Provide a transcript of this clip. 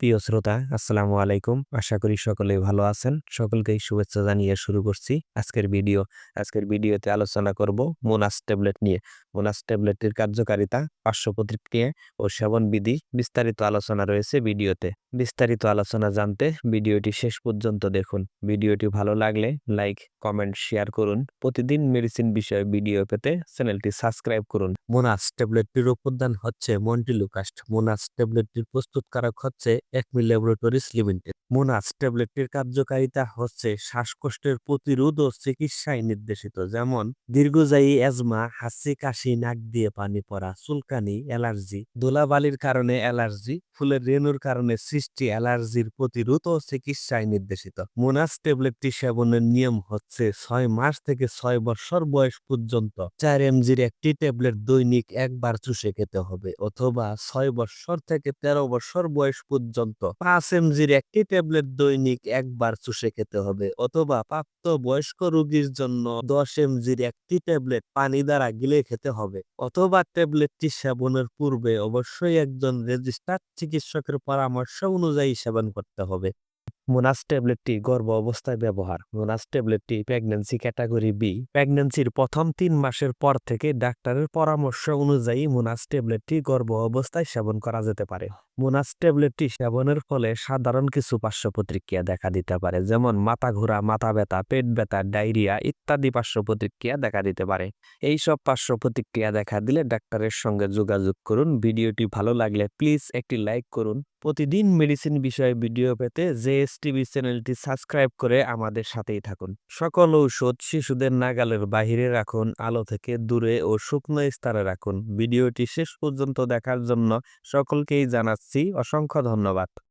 প্রিয় শ্রোতা, আসসালামু আলাইকুম। আশা করি সকলে ভালো আছেন। সকলকেই শুভেচ্ছা জানিয়ে শুরু করছি আজকের ভিডিও। আজকের ভিডিওতে আলোচনা করব মোনাস ট্যাবলেট নিয়ে। মোনাস ট্যাবলেটটির কার্যকারিতা, পার্শ্ব প্রতিক্রিয়া ও সেবন বিধি বিস্তারিত আলোচনা রয়েছে ভিডিওতে। বিস্তারিত আলোচনা জানতে ভিডিওটি শেষ পর্যন্ত দেখুন। ভিডিওটি ভালো লাগলে লাইক, কমেন্ট, শেয়ার করুন। প্রতিদিন মেডিসিন বিষয়ে ভিডিও পেতে চ্যানেলটি সাবস্ক্রাইব করুন। মোনাস ট্যাবলেটটির উপাদান হচ্ছে মন্টিলুকাস্ট। মোনাস ট্যাবলেটটির প্রস্তুতকারক হচ্ছে একমি ল্যাবরেটরিজ লিমিটেড। মোনাস ট্যাবলেটটির কার্যকারিতা হচ্ছে শ্বাসকষ্টের প্রতিরোধ ও চিকিৎসায় নির্দেশিত, যেমন দীর্ঘজায়ী অ্যাজমা, হাসি, কাশি, নাক দিয়ে পানি পড়া, চুলকানি, অ্যালার্জি ধুলাবালির কারণে অ্যালার্জি, ফুলের রেণুর কারণে সৃষ্টি অ্যালার্জির প্রতিরোধ ও চিকিৎসায় নির্দেশিত। মোনাস ট্যাবলেটটি সেবনের নিয়ম হচ্ছে ছয় মাস থেকে ছয় বছর বয়স পর্যন্ত। চার এমজির একটি ট্যাবলেট দৈনিক একবার চুষে খেতে হবে অথবা ছয় বছর থেকে তেরো বছর বয়স পর্যন্ত। পাঁচ এমজির একটি ট্যাবলেট দৈনিক একবার চুষে খেতে হবে অথবা প্রাপ্ত বয়স্ক রোগীর জন্য দশ এমজির একটি ট্যাবলেট পানি দ্বারা গিলে খেতে হবে অথবা ট্যাবলেটটি সেবনের পূর্বে অবশ্যই একজন রেজিস্টার্ড চিকিৎসকের পরামর্শ অনুযায়ী সেবন করতে হবে। মোনাস ট্যাবলেটটি গর্ভ অবস্থায় ব্যবহার। মোনাস ট্যাবলেটটি প্রেগন্যান্সি ক্যাটাগরি বি প্রেগন্যান্সির প্রথম তিন মাসের পর থেকে ডাক্তারের পরামর্শ অনুযায়ী মোনাস ট্যাবলেটটি গর্ভ অবস্থায় সেবন করা যেতে পারে। মোনাস ট্যাবলেটটি সেবনের ফলে সাধারণ কিছু পার্শ্ব প্রতিক্রিয়া দেখা দিতে পারে, যেমন মাথা ঘোরা, মাথা ব্যথা, পেট ব্যথা, ডায়রিয়া ইত্যাদি পার্শ্ব প্রতিক্রিয়া দেখা দিতে পারে। এই সব পার্শ্ব প্রতিক্রিয়া দেখা দিলে ডাক্তারের সঙ্গে যোগাযোগ করুন। ভিডিওটি ভালো লাগলে প্লিজ একটি লাইক করুন। প্রতিদিন মেডিসিন বিষয়ে ভিডিও পেতে জেএস টিভি চ্যানেলটি সাবস্ক্রাইব করে আমাদের সাথেই থাকুন। সকল ঔষধ শিশুদের নাগালের বাহিরে রাখুন, আলো থেকে দূরে ও শুকনো স্তরে রাখুন। ভিডিওটি শেষ পর্যন্ত দেখার জন্য সকলকেই জানাচ্ছি অসংখ্য ধন্যবাদ।